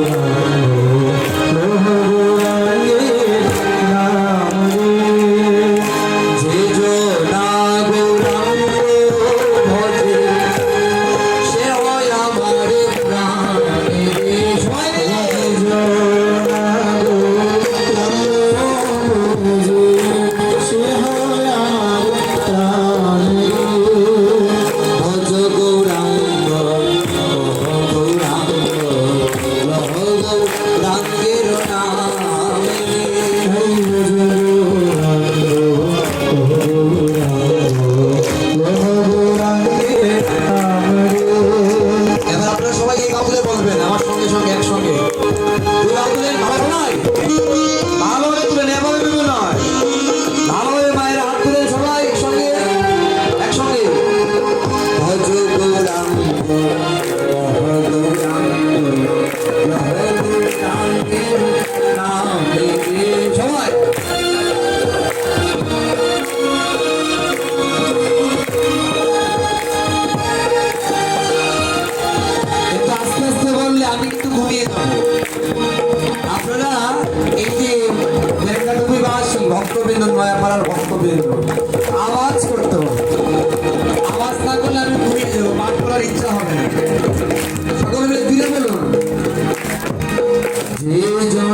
যে আপনারা এই যে লেখাডুবিবাসী ভক্তবৃন্দ, নয়াপাড়ার আওয়াজ করতে আওয়াজ না করলে আমি ঘুরে যাব, পাঠ করার ইচ্ছা হবে না। সকলে মিলে বলুন। যে জন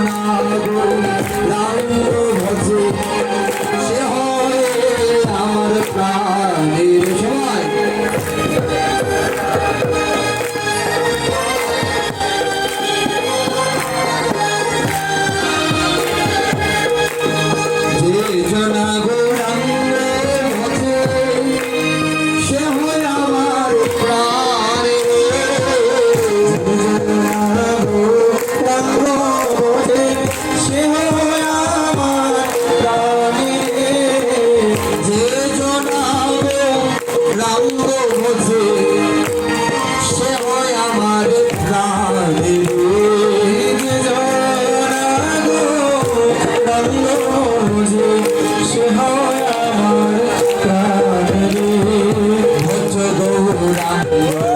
Whoa.